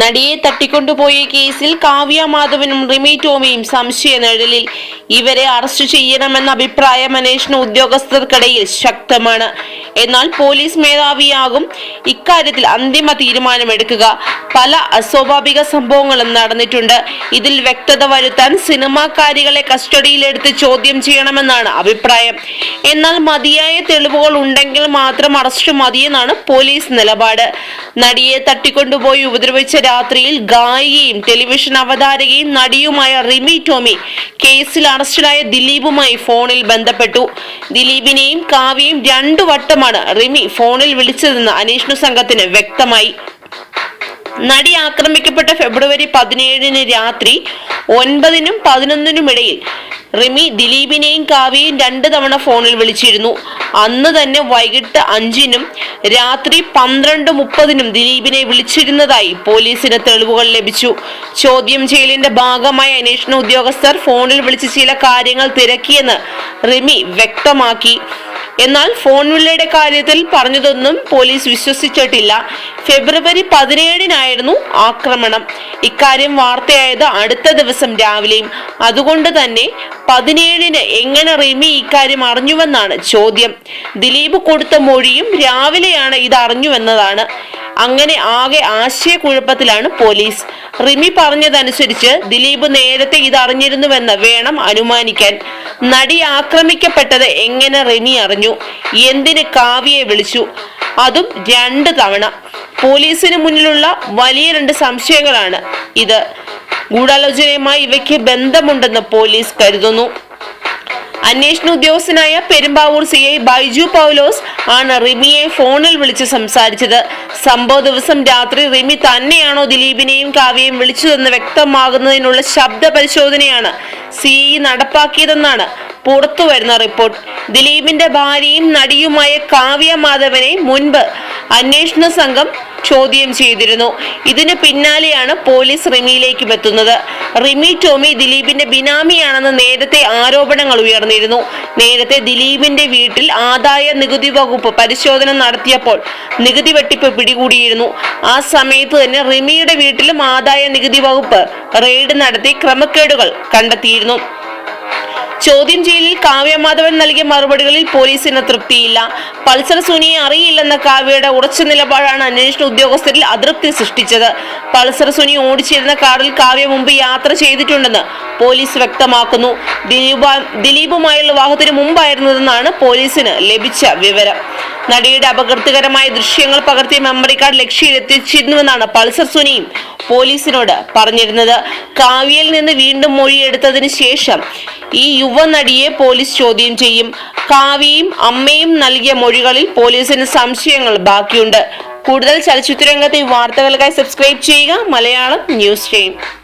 നടിയെ തട്ടിക്കൊണ്ടുപോയ കേസിൽ കാവ്യ മാധവനും റിമി ടോമിയും സംശയ നിഴലിൽ ഇവരെ അറസ്റ്റ് ചെയ്യണമെന്ന അഭിപ്രായം അന്വേഷണ ഉദ്യോഗസ്ഥർക്കിടയിൽ ശക്തമാണ്. എന്നാൽ പോലീസ് മേധാവിയാകും ഇക്കാര്യത്തിൽ അന്തിമ തീരുമാനമെടുക്കുക. പല അസ്വാഭാവിക സംഭവങ്ങളും നടന്നിട്ടുണ്ട്. ഇതിൽ വ്യക്തത വരുത്താൻ സിനിമാക്കാരികളെ കസ്റ്റഡിയിലെടുത്ത് ചോദ്യം ചെയ്യണമെന്നാണ് അഭിപ്രായം. എന്നാൽ മതിയായ തെളിവുകൾ ഉണ്ടെങ്കിൽ മാത്രം അറസ്റ്റ് മതിയെന്നാണ് പോലീസ് നിലപാട്. നടിയെ തട്ടിക്കൊണ്ടുപോയി ഉപദ്രവിച്ച രാത്രിയിൽ ഗായികയും ടെലിവിഷൻ അവതാരകയും നടിയുമായ റിമി ടോമി കേസിൽ അറസ്റ്റിലായ ദിലീപുമായി ഫോണിൽ ബന്ധപ്പെട്ടു. ദിലീപിനെയും കാവ്യയും രണ്ടു വട്ടമാണ് റിമി ഫോണിൽ വിളിച്ചതെന്ന് അന്വേഷണ സംഘത്തിന് വ്യക്തമായി. നടി ആക്രമിക്കപ്പെട്ട ഫെബ്രുവരി പതിനേഴിന് രാത്രി ഒൻപതിനും പതിനൊന്നിനും ഇടയിൽ റിമി ദിലീപിനെയും കാവ്യയും രണ്ട് തവണ ഫോണിൽ വിളിച്ചിരുന്നു. അന്ന് തന്നെ വൈകിട്ട് അഞ്ചിനും രാത്രി പന്ത്രണ്ട് മുപ്പതിനും ദിലീപിനെ വിളിച്ചിരുന്നതായി പോലീസിന് തെളിവുകൾ ലഭിച്ചു. ചോദ്യം ചെയ്യലിന്റെ ഭാഗമായി അന്വേഷണ ഉദ്യോഗസ്ഥർ ഫോണിൽ വിളിച്ച് ചില കാര്യങ്ങൾ തിരക്കിയെന്ന് റിമി വ്യക്തമാക്കി. എന്നാൽ ഫോൺ വിളിയുടെ കാര്യത്തിൽ പറഞ്ഞതൊന്നും പോലീസ് വിശ്വസിച്ചിട്ടില്ല. ഫെബ്രുവരി പതിനേഴിനായിരുന്നു ആക്രമണം. ഇക്കാര്യം വാർത്തയായത് അടുത്ത ദിവസം രാവിലെയും. അതുകൊണ്ട് തന്നെ പതിനേഴിന് എങ്ങനെ റിമി ഇക്കാര്യം അറിഞ്ഞുവെന്നാണ് ചോദ്യം. ദിലീപ് കൊടുത്ത മൊഴിയും രാവിലെയാണ് ഇത് അറിഞ്ഞുവെന്നതാണ്. അങ്ങനെ ആകെ ആശയക്കുഴപ്പത്തിലാണ് പോലീസ്. റിമി പറഞ്ഞതനുസരിച്ച് ദിലീപ് നേരത്തെ ഇത് അറിഞ്ഞിരുന്നുവെന്ന് വേണം അനുമാനിക്കാൻ. നടി ആക്രമിക്കപ്പെട്ടത് എങ്ങനെ റിനി അറിഞ്ഞു? എന്തിന് കാവ്യയെ വിളിച്ചു? അതും രണ്ട് തവണ. പോലീസിന് മുന്നിലുള്ള വലിയ രണ്ട് സംശയങ്ങളാണ് ഇത്. ഗൂഢാലോചനയുമായി ഇവയ്ക്ക് ബന്ധമുണ്ടെന്ന് പോലീസ് കരുതുന്നു. അന്വേഷണ ഉദ്യോഗസ്ഥനായ പെരുമ്പാവൂർ സി ഐ ബൈജു പൗലോസ് ആണ് റിമിയെ ഫോണിൽ വിളിച്ച് സംസാരിച്ചത്. സംഭവ ദിവസം രാത്രി റിമി തന്നെയാണോ ദിലീപിനെയും കാവ്യയും വിളിച്ചതെന്ന് വ്യക്തമാകുന്നതിനുള്ള ശബ്ദ പരിശോധനയാണ് സി നടപ്പാക്കിയതെന്നാണ് പുറത്തു വരുന്ന റിപ്പോർട്ട്. ദിലീപിന്റെ ഭാര്യയും നടിയുമായ കാവ്യ മാധവനെ മുൻപ് അന്വേഷണ സംഘം ചോദ്യം ചെയ്തിരുന്നു. ഇതിന് പിന്നാലെയാണ് പോലീസ് റിമിയിലേക്കും എത്തുന്നത്. റിമി ടോമി ദിലീപിന്റെ ബിനാമിയാണെന്ന് നേരത്തെ ആരോപണങ്ങൾ ഉയർന്നിരുന്നു. നേരത്തെ ദിലീപിന്റെ വീട്ടിൽ ആദായ നികുതി വകുപ്പ് പരിശോധന നടത്തിയപ്പോൾ നികുതി വെട്ടിപ്പ് പിടികൂടിയിരുന്നു. ആ സമയത്ത് തന്നെ റിമിയുടെ വീട്ടിലും ആദായ നികുതി വകുപ്പ് റെയ്ഡ് നടത്തി ക്രമക്കേടുകൾ കണ്ടെത്തിയിരുന്നു. ചോദ്യം ചെയ്യലിൽ കാവ്യമാധവൻ നൽകിയ മറുപടികളിൽ പോലീസിന് തൃപ്തിയില്ല. പൾസർ സുനിയെ അറിയില്ലെന്ന കാവ്യയുടെ ഉറച്ച നിലപാടാണ് അന്വേഷണ ഉദ്യോഗസ്ഥരിൽ അതൃപ്തി സൃഷ്ടിച്ചത്. പൾസർ സുനി ഓടിച്ചിരുന്ന കാറിൽ കാവ്യ മുമ്പ് യാത്ര ചെയ്തിട്ടുണ്ടെന്ന് പോലീസ് വ്യക്തമാക്കുന്നു. ദിലീപ ദിലീപുമായുള്ള വിവാഹത്തിന് മുമ്പായിരുന്നതെന്നാണ് പോലീസിന് ലഭിച്ച വിവരം. നടിയുടെ അപകീർത്തികരമായ ദൃശ്യങ്ങൾ പകർത്തിയ മെമ്മറി കാർഡ് ലക്ഷ്യയിലെത്തിച്ചിരുന്നുവെന്നാണ് പൾസർ സുനിയും പോലീസിനോട് പറഞ്ഞിരുന്നത്. കാവ്യയിൽ നിന്ന് വീണ്ടും മൊഴിയെടുത്തതിന് ശേഷം ഈ യുവനടിയെ പോലീസ് ചോദ്യം ചെയ്യും. കാവ്യയും അമ്മയും നൽകിയ മൊഴികളിൽ പോലീസിന് സംശയങ്ങൾ ബാക്കിയുണ്ട്. കൂടുതൽ ചലച്ചിത്രരംഗത്തെ വാർത്തകൾക്കായി സബ്സ്ക്രൈബ് ചെയ്യുക. മലയാളം ന്യൂസ് ചെയ്യും